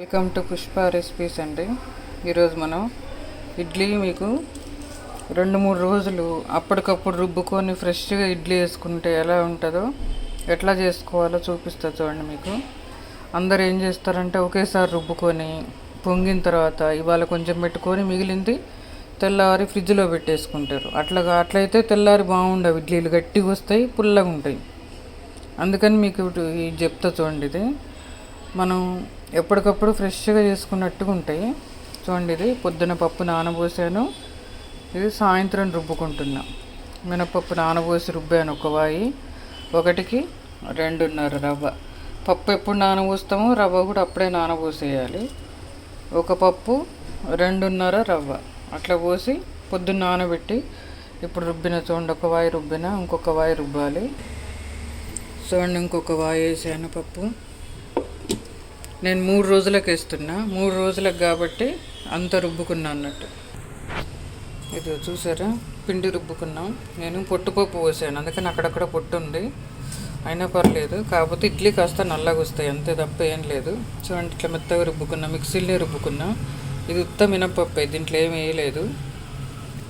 Welcome to Pushpa recipes అండి. ఈరోజు మనం ఇడ్లీ మీకు రెండు మూడు రోజులు అప్పటికప్పుడు రుబ్బుకొని ఫ్రెష్గా ఇడ్లీ వేసుకుంటే ఎలా ఉంటుందో ఎట్లా చేసుకోవాలో చూపిస్తా చూడండి మీకు. అందరు ఏం చేస్తారంటే ఒకేసారి రుబ్బుకొని పొంగిన తర్వాత ఇవాళ కొంచెం పెట్టుకొని మిగిలింది తెల్లవారి ఫ్రిడ్జ్లో పెట్టేసుకుంటారు. అట్లా అట్లయితే తెల్లారి బాగుండవు ఇడ్లీలు గట్టిగా వస్తాయి పుల్లగా ఉంటాయి. అందుకని మీకు ఇది చెప్తా చూడండి ఇది. మనం ఎప్పటికప్పుడు ఫ్రెష్గా చేసుకున్నట్టుగా ఉంటాయి. చూడండి ఇది పొద్దున పప్పు నానబోసాను. ఇది సాయంత్రం రుబ్బుకుంటున్నా. మినపప్పు నానబోసి రుబ్బాను ఒక వాయి. ఒకటికి రెండున్నర రవ్వ. పప్పు ఎప్పుడు నానబోస్తామో రవ్వ కూడా అప్పుడే నానబోసేయాలి. ఒక పప్పు రెండున్నర రవ్వ. అట్లా పోసి పొద్దున్న నానబెట్టి ఇప్పుడు రుబ్బిన చూడండి ఒక వాయి రుబ్బిన ఇంకొక వాయి రుబ్బాలి. చూడండి ఇంకొక వాయి వేసాను పప్పు. నేను మూడు రోజులకు వేస్తున్నా. మూడు రోజులకు కాబట్టి అంత రుబ్బుకున్నా అన్నట్టు. ఇది చూసారా? పిండి రుబ్బుకున్నాం. నేను పొట్టుపప్పు పోసాను. అందుకని అక్కడక్కడ పొట్టు ఉంది అయినా పర్లేదు. కాకపోతే ఇడ్లీ కాస్త నల్లగా వస్తాయి. అంతే తప్ప ఏం లేదు. చూడండి ఇట్లా మెత్తగా రుబ్బుకున్నా. మిక్సీలోనే రుబ్బుకున్నా. ఇది ఉత్త మినపప్పు. దీంట్లో ఏం వేయలేదు.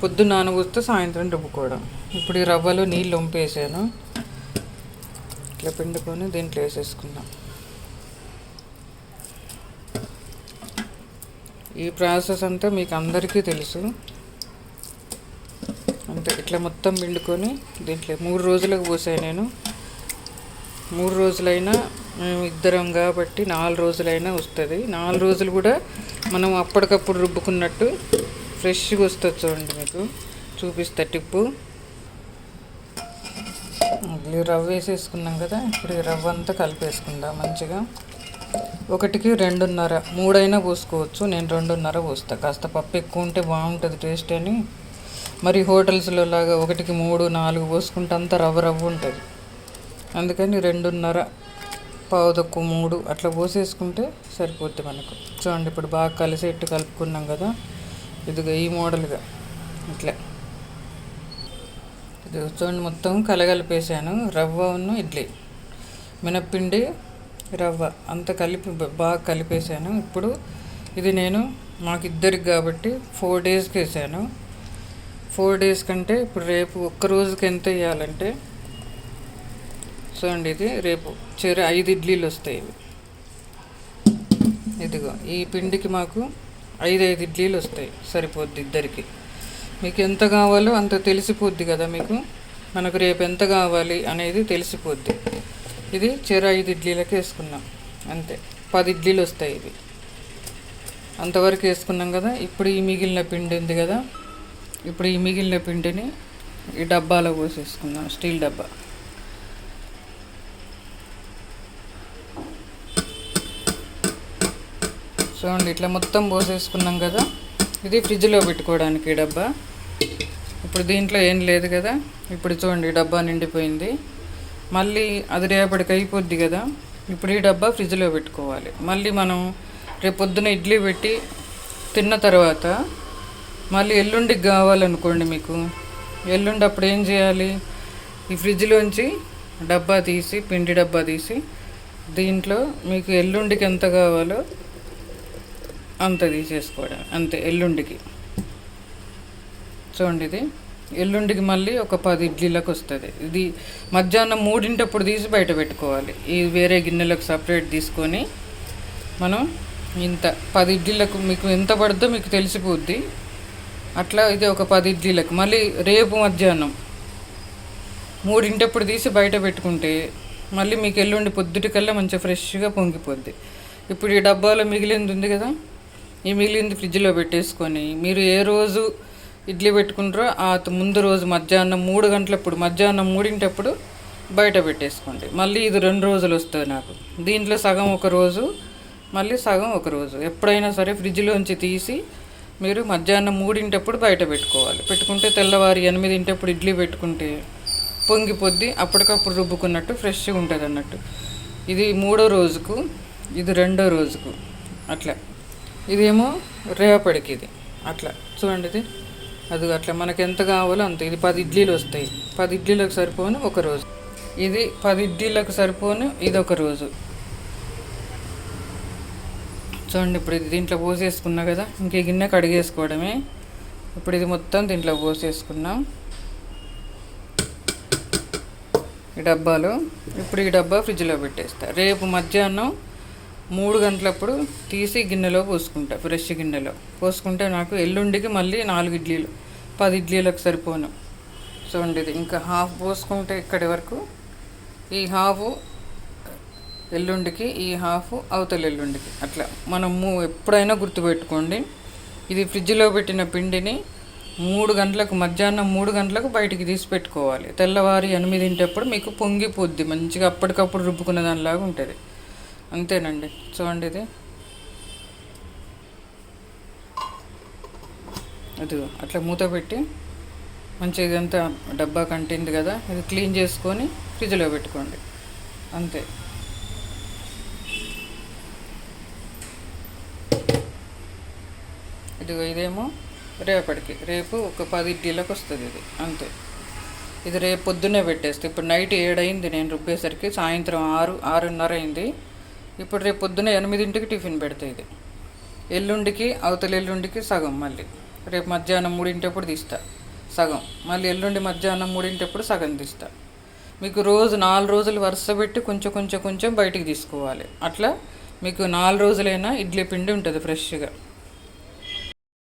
పొద్దు నానబోస్తే సాయంత్రం రుబ్బుకోవడం. ఇప్పుడు ఈ రవ్వలో నీళ్ళు వంపేసాను ఇట్లా పిండుకొని దీంట్లో వేసేసుకుందాం ఈ ప్రాసెస్ అంతా మీకు అందరికీ తెలుసు. అంతే ఇట్లా మొత్తం పిండుకొని దీంట్లో మూడు రోజులకు పోసాను నేను. మూడు రోజులైనా మేము ఇద్దరం కాబట్టి నాలుగు రోజులైనా వస్తుంది. నాలుగు రోజులు కూడా మనం అప్పటికప్పుడు రుబ్బుకున్నట్టు ఫ్రెష్గా వస్తుంది చూడండి మీకు. చూపిస్తా టిప్పు. రవ్వ వేసేసుకున్నాం కదా ఇప్పుడు ఈ రవ్వ అంతా కలిపేసుకుందాం మంచిగా. ఒకటికి రెండున్నర. మూడైనా పోసుకోవచ్చు నేను రెండున్నర పోస్తా. కాస్త పప్పు ఎక్కువ ఉంటే బాగుంటుంది టేస్ట్ అని. మరి హోటల్స్లో లాగా ఒకటికి మూడు నాలుగు పోసుకుంటే అంతా రవ్వ రవ్వ ఉంటుంది. అందుకని రెండున్నర పావు తక్కువ మూడు అట్లా పోసేసుకుంటే సరిపోద్ది మనకు. చూడండి ఇప్పుడు బాగా కలిసేట్టు కలుపుకున్నాం కదా. ఇదిగా ఈ మోడల్గా. ఇట్లా. ఇది చూడండి మొత్తం కలగలిపేసాను రవ్వను ఇడ్లీ. మినప్పిండి రవ్వ అంత కలిపి బాగా కలిపేసాను. ఇప్పుడు ఇది నేను మాకు ఇద్దరికి కాబట్టి ఫోర్ డేస్కి వేసాను. ఫోర్ డేస్ కంటే ఇప్పుడు రేపు ఒక్క రోజుకి ఎంత వేయాలంటే చూడండి ఇది రేపు చెర ఐదు ఇడ్లీలు వస్తాయి ఇవి. ఇదిగో ఈ పిండికి మాకు ఐదు ఐదు ఇడ్లీలు వస్తాయి సరిపోద్ది ఇద్దరికి. మీకు ఎంత కావాలో అంత తెలిసిపోద్ది కదా మీకు? మనకు రేపు ఎంత కావాలి అనేది తెలిసిపోద్ది. ఇది చెర ఐదు ఇడ్లీలకి వేసుకున్నాం. అంతే. పది ఇడ్లీలు వస్తాయి ఇవి. అంతవరకు వేసుకున్నాం కదా. ఇప్పుడు ఈ మిగిలిన పిండి ఉంది కదా. ఇప్పుడు ఈ మిగిలిన పిండిని ఈ డబ్బాలో పోసేసుకుందాం. స్టీల్ డబ్బా. చూడండి ఇట్లా మొత్తం పోసేసుకున్నాం కదా. ఇది ఫ్రిడ్జ్లో పెట్టుకోవడానికి ఈ డబ్బా. ఇప్పుడు దీంట్లో ఏం లేదు కదా. ఇప్పుడు చూడండి ఈ డబ్బా నిండిపోయింది. మళ్ళీ అది రేపటికి అయిపోద్ది కదా. ఇప్పుడు ఈ డబ్బా ఫ్రిడ్జ్లో పెట్టుకోవాలి. మళ్ళీ మనం రేపొద్దున ఇడ్లీ పెట్టి తిన్న తర్వాత మళ్ళీ ఎల్లుండికి కావాలనుకోండి మీకు. ఎల్లుండి అప్పుడు ఏం చేయాలి? ఈ ఫ్రిడ్జ్లోంచి డబ్బా తీసి పిండి డబ్బా తీసి దీంట్లో మీకు ఎల్లుండికి ఎంత కావాలో అంత తీసేసుకోవడం. అంతే ఎల్లుండికి. చూడండి ఇది. ఎల్లుండికి మళ్ళీ ఒక పది ఇడ్లీలకు వస్తుంది. ఇది మధ్యాహ్నం మూడింటప్పుడు తీసి బయట పెట్టుకోవాలి. ఈ వేరే గిన్నెలకు సపరేట్ తీసుకొని మనం ఇంత పది ఇడ్లీలకు మీకు ఎంత పడుతుందో మీకు తెలిసిపోద్ది అట్లా ఇది ఒక పది ఇడ్లీలకు. మళ్ళీ రేపు మధ్యాహ్నం మూడింటప్పుడు తీసి బయట పెట్టుకుంటే మళ్ళీ మీకు ఎల్లుండి పొద్దుటికల్లా మంచిగా ఫ్రెష్గా పొంగిపోద్ది. ఇప్పుడు ఈ డబ్బాలో మిగిలింది ఉంది కదా? ఈ మిగిలింది ఫ్రిడ్జ్లో పెట్టేసుకొని మీరు ఏ రోజు ఇడ్లీ పెట్టుకుంటారో ఆ ముందు రోజు మధ్యాహ్నం మూడు గంటలప్పుడు మధ్యాహ్నం మూడింటప్పుడు బయట పెట్టేసుకోండి. మళ్ళీ ఇది రెండు రోజులు వస్తుంది నాకు. దీంట్లో సగం ఒక రోజు మళ్ళీ సగం ఒక రోజు. ఎప్పుడైనా సరే ఫ్రిడ్జ్లోంచి తీసి మీరు మధ్యాహ్నం మూడింటప్పుడు బయట పెట్టుకోవాలి. పెట్టుకుంటే తెల్లవారి ఎనిమిదింటప్పుడు ఇడ్లీ పెట్టుకుంటే పొంగిపోద్ది అప్పటికప్పుడు రుబ్బుకున్నట్టు ఫ్రెష్గా ఉంటుంది అన్నట్టు. ఇది మూడో రోజుకు ఇది రెండో రోజుకు. అట్లా. ఇదేమో రేపటికి ఇది అట్లా. చూడండి ఇది అది అట్లా మనకు ఎంత కావాలో అంత. ఇది పది ఇడ్లీలు వస్తాయి. పది ఇడ్లీలకు సరిపోను ఒక రోజు. ఇది పది ఇడ్లీలకు సరిపోను ఇది ఒక రోజు. చూడండి ఇప్పుడు ఇది దీంట్లో పోసేసుకున్నా కదా ఇంక గిన్నె కడిగేసుకోవడమే. ఇప్పుడు ఇది మొత్తం దీంట్లో పోసేసుకున్నాం. ఈ డబ్బాలో. ఇప్పుడు ఈ డబ్బా ఫ్రిడ్జ్లో పెట్టేస్తా. రేపు మధ్యాహ్నం మూడు గంటలప్పుడు తీసి గిన్నెలో పోసుకుంటా ఫ్రెష్ గిన్నెలో. పోసుకుంటే నాకు ఎల్లుండికి మళ్ళీ నాలుగు ఇడ్లీలు పది ఇడ్లీలకు సరిపోను. చూడండి ఇది ఇంకా హాఫ్ పోసుకుంటే ఇక్కడి వరకు. ఈ హాఫ్ ఎల్లుండికి ఈ హాఫ్ అవతల ఎల్లుండికి. అట్లా మనము ఎప్పుడైనా గుర్తుపెట్టుకోండి. ఇది ఫ్రిడ్జ్లో పెట్టిన పిండిని మూడు గంటలకు మధ్యాహ్నం మూడు గంటలకు బయటికి తీసి పెట్టుకోవాలి. తెల్లవారి ఎనిమిదింటప్పుడు మీకు పొంగిపోద్ది. మంచిగా అప్పటికప్పుడు రుబ్బుకున్న దానిలాగా ఉంటుంది. అంతేనండి. చూడండి ఇది. అది అట్లా మూత పెట్టి మంచిగా ఇదంతా డబ్బా కంటింది కదా ఇది క్లీన్ చేసుకొని ఫ్రిడ్జ్లో పెట్టుకోండి. అంతే. ఇదిగో ఇదేమో రేపటికి. రేపు ఒక పది ఇడ్లీలకు వస్తుంది ఇది. అంతే. ఇది రేపు పొద్దున్నే పెట్టేస్తే ఇప్పుడు నైట్ ఏడైంది నేను రుబ్బేసరికి సాయంత్రం ఆరు ఆరున్నర అయింది. ఇప్పుడు రేపు పొద్దున్న ఎనిమిదింటికి టిఫిన్ పెడతా ఇది. ఎల్లుండికి అవతల ఎల్లుండికి సగం మళ్ళీ. రేపు మధ్యాహ్నం మూడింటప్పుడు తీస్తా. సగం. మళ్ళీ ఎల్లుండి మధ్యాహ్నం మూడింటప్పుడు సగం తీస్తా. మీకు రోజు నాలుగు రోజులు వరుస పెట్టి కొంచెం కొంచెం కొంచెం బయటికి తీసుకోవాలి. అట్లా మీకు నాలుగు రోజులైనా ఇడ్లీ పిండి ఉంటుంది ఫ్రెష్గా.